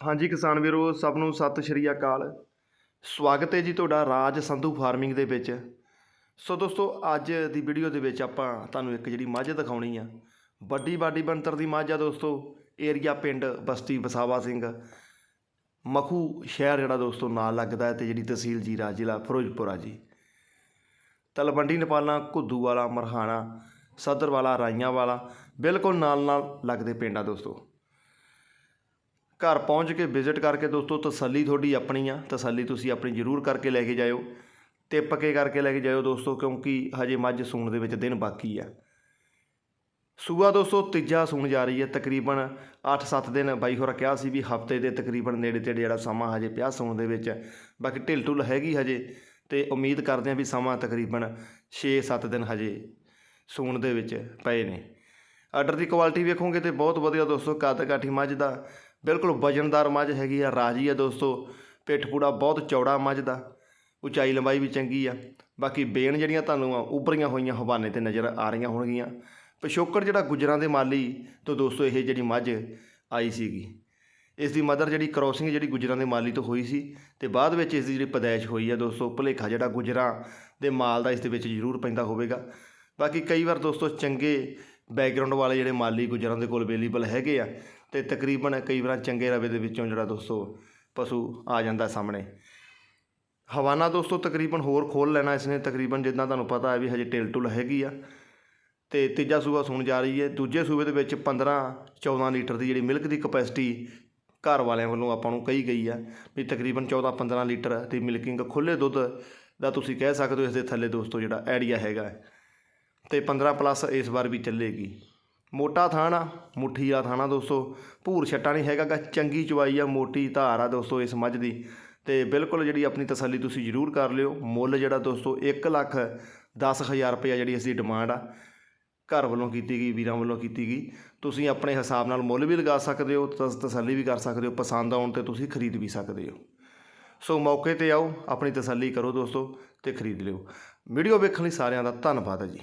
ਹਾਂਜੀ ਕਿਸਾਨ ਵੀਰੋ, ਸਭ ਨੂੰ ਸਤਿ ਸ਼੍ਰੀ ਅਕਾਲ। ਸਵਾਗਤ ਹੈ ਜੀ ਤੁਹਾਡਾ ਰਾਜ ਸੰਧੂ ਫਾਰਮਿੰਗ ਦੇ ਵਿੱਚ। ਸੋ ਦੋਸਤੋ, ਅੱਜ ਦੀ ਵੀਡੀਓ ਦੇ ਵਿੱਚ ਆਪਾਂ ਤੁਹਾਨੂੰ ਇੱਕ ਜਿਹੜੀ ਮੱਝ ਦਿਖਾਉਣੀ ਆ, ਵੱਡੀ ਬਾਡੀ ਬੰਤਰ ਦੀ ਮੱਝ ਆ ਦੋਸਤੋ, ਏਰੀਆ ਪਿੰਡ ਬਸਤੀ ਬਸਾਵਾ ਸਿੰਘ। ਮਖੂ ਸ਼ਹਿਰ ਜਿਹੜਾ ਦੋਸਤੋ, ਨਾਲ ਲੱਗਦਾ ਹੈ ਤੇ ਜਿਹੜੀ ਤਹਿਸੀਲ ਜੀਰਾ ਜ਼ਿਲ੍ਹਾ ਫਿਰੋਜ਼ਪੁਰ ਆ ਜੀ। ਤਲਵੰਡੀ ਨੇਪਾਲਾਂ ਘੁੱਦੂ ਵਾਲਾ ਮਰਹਾਣਾ ਸਦਰ ਵਾਲਾ ਰਾਈਆਂ ਵਾਲਾ ਬਿਲਕੁਲ ਨਾਲ ਨਾਲ ਲੱਗਦੇ ਪਿੰਡ ਆ ਦੋਸਤੋ। ਘਰ ਪਹੁੰਚ ਕੇ ਵਿਜ਼ਿਟ ਕਰਕੇ ਦੋਸਤੋ, ਤਸੱਲੀ ਤੁਹਾਡੀ ਆਪਣੀ ਆ। ਤਸੱਲੀ ਤੁਸੀਂ ਆਪਣੀ ਜ਼ਰੂਰ ਕਰਕੇ ਲੈ ਕੇ ਜਾਇਓ। ਤੇ ਪੱਕੇ ਕਰਕੇ ਲੈ ਕੇ ਜਾਇਓ ਦੋਸਤੋ, ਕਿਉਂਕਿ ਹਜੇ ਮੱਝ ਸੂਣ ਦੇ ਵਿੱਚ ਦਿਨ ਬਾਕੀ ਆ। ਸੂਆ ਦੋਸਤੋ, ਤੀਜਾ ਸੂਣ ਜਾ ਰਹੀ ਹੈ ਤਕਰੀਬਨ 8-7 ਦਿਨ ਬਾਈ ਹੋਰਾਂ ਕਿਹਾ ਸੀ ਵੀ ਹਫ਼ਤੇ ਦੇ ਤਕਰੀਬਨ ਨੇੜੇ ਤੇੜੇ ਜਿਹੜਾ ਸਮਾਂ ਹਜੇ ਪਿਆ ਸੂਣ ਦੇ ਵਿੱਚ। ਬਾਕੀ ਢਿੱਲ ਢੁੱਲ ਹੈਗੀ ਹਜੇ ਤੇ ਉਮੀਦ ਕਰਦੇ ਹਾਂ ਵੀ ਸਮਾਂ ਤਕਰੀਬਨ 6-7 ਦਿਨ ਹਜੇ ਸੂਣ ਦੇ ਵਿੱਚ ਪਏ ਨੇ। ਆਰਡਰ ਦੀ ਕੁਆਲਿਟੀ ਵੇਖੋਗੇ ਤੇ ਬਹੁਤ ਵਧੀਆ ਦੋਸਤੋ ਕੱਦ ਕਾਠੀ ਮੱਝ ਦਾ ਬਿਲਕੁਲ ਵਜਨਦਾਰ ਮੱਝ ਹੈਗੀ ਆ, ਰਾਜੀ ਆ ਦੋਸਤੋ। ਪਿੱਠ ਪੂੜਾ ਬਹੁਤ ਚੌੜਾ ਮੱਝ ਦਾ, ਉਚਾਈ ਲੰਬਾਈ ਵੀ ਚੰਗੀ ਆ। ਬਾਕੀ ਬੇਨ ਜਿਹੜੀਆਂ ਤੁਹਾਨੂੰ ਆ, ਉਭਰੀਆਂ ਹੋਈਆਂ ਹਵਾਨੇ ਤੇ ਨਜ਼ਰ ਆ ਰਹੀਆਂ ਹੋਣਗੀਆਂ। ਪਿਛੋਕੜ ਜਿਹੜਾ ਗੁਜਰਾਂ ਦੇ ਮਾਲੀ ਤੋਂ ਦੋਸਤੋ, ਇਹ ਜਿਹੜੀ ਮੱਝ ਆਈ ਸੀਗੀ। ਇਸ ਦੀ ਮਦਰ ਜਿਹੜੀ ਕ੍ਰੋਸਿੰਗ ਜਿਹੜੀ ਗੁਜਰਾਂ ਦੇ ਮਾਲੀ ਤੋਂ ਹੋਈ ਸੀ ਤੇ ਬਾਅਦ ਵਿੱਚ ਇਸ ਦੀ ਜਿਹੜੀ ਪਦੈਸ਼ ਹੋਈ ਆ ਦੋਸਤੋ, ਭੁਲੇਖਾ ਜਿਹੜਾ ਗੁਜਰਾਂ ਦੇ ਮਾਲ ਦਾ ਇਸ ਦੇ ਵਿੱਚ ਜ਼ਰੂਰ ਪੈਂਦਾ ਹੋਵੇਗਾ। ਬਾਕੀ ਕਈ ਵਾਰ ਦੋਸਤੋ, ਚੰਗੇ ਬੈਕਗ੍ਰਾਉਂਡ ਵਾਲੇ ਜਿਹੜੇ ਮਾਲੀ ਗੁਜਰਾਂ ਦੇ ਕੋਲ ਅਵੇਲੇਬਲ ਹੈਗੇ ਆ ਤੇ ਤਕਰੀਬਨ ਕਈ ਵਾਰ ਚੰਗੇ ਰਵੇ ਦੇ ਵਿੱਚੋਂ ਜਿਹੜਾ ਦੋਸਤੋ ਪਸ਼ੂ ਆ ਜਾਂਦਾ ਸਾਹਮਣੇ। ਹਵਾਨਾ ਦੋਸਤੋ ਤਕਰੀਬਨ ਹੋਰ ਖੋਲ ਲੈਣਾ ਇਸ ਨੇ ਤਕਰੀਬਨ ਜਿੱਦਾਂ ਤੁਹਾਨੂੰ ਪਤਾ ਹੈ ਵੀ ਹਜੇ ਟਿਲ ਟੁਲ ਹੈਗੀ ਆ। ਤੇ ਤੀਜਾ ਸੂਬਾ ਸੁਣ ਜਾ ਰਹੀ ਹੈ। ਦੂਜੇ ਸੂਬੇ ਦੇ ਵਿੱਚ 15 14 ਲੀਟਰ ਦੀ ਜਿਹੜੀ ਮਿਲਕ ਦੀ ਕਪੈਸਿਟੀ ਘਰ ਵਾਲਿਆਂ ਵੱਲੋਂ ਆਪਾਂ ਨੂੰ ਕਹੀ ਗਈ ਆ ਵੀ ਤਕਰੀਬਨ 14 15 ਲੀਟਰ ਦੀ ਮਿਲਕਿੰਗ ਖੁੱਲੇ ਦੁੱਧ ਦਾ ਤੁਸੀਂ ਕਹਿ ਸਕਦੇ ਹੋ ਇਸ ਦੇ ਥੱਲੇ ਦੋਸਤੋ ਜਿਹੜਾ ਆਈਡੀਆ ਹੈਗਾ। ਹੈ। ਤੇ 15 ਪਲੱਸ ਇਸ ਵਾਰ ਵੀ ਚੱਲੇਗੀ। ਮੋਟਾ ਥਾਣਾ, ਮੁੱਠੀ ਵਾਲਾ ਥਾਣਾ ਦੋਸਤੋ। ਭੂਰ ਛੱਟਾ ਨਹੀਂ ਹੈਗਾ ਚੰਗੀ ਚਵਾਈ ਆ, ਮੋਟੀ ਧਾਰ ਆ ਦੋਸਤੋ ਇਸ ਮੱਝ ਦੀ। ਤੇ ਬਿਲਕੁਲ ਜਿਹੜੀ ਆਪਣੀ ਤਸੱਲੀ ਤੁਸੀਂ ਜ਼ਰੂਰ ਕਰ ਲਿਓ। ਮੁੱਲ ਜਿਹੜਾ ਦੋਸਤੋ 1 ਲੱਖ 10000 ਰੁਪਏ ਜਿਹੜੀ ਇਸ ਦੀ ਡਿਮਾਂਡ ਆ। ਘਰ ਵੱਲੋਂ ਕੀਤੀ ਗਈ, ਵੀਰਾਂ ਵੱਲੋਂ ਕੀਤੀ ਗਈ। ਤੁਸੀਂ ਆਪਣੇ ਹਿਸਾਬ ਨਾਲ ਮੁੱਲ ਵੀ ਲਗਾ ਸਕਦੇ ਹੋ, ਤਸ ਤਸੱਲੀ ਵੀ ਕਰ ਸਕਦੇ ਹੋ, ਪਸੰਦ ਆਉਣ ਤੇ ਤੁਸੀਂ ਖਰੀਦ ਵੀ ਸਕਦੇ ਹੋ। ਸੋ ਮੌਕੇ ਤੇ ਆਓ, ਆਪਣੀ ਤਸੱਲੀ ਕਰੋ ਦੋਸਤੋ ਤੇ ਖਰੀਦ ਲਿਓ। ਵੀਡੀਓ ਵੇਖਣ ਲਈ ਸਾਰਿਆਂ ਦਾ ਧੰਨਵਾਦ ਹੈ ਜੀ।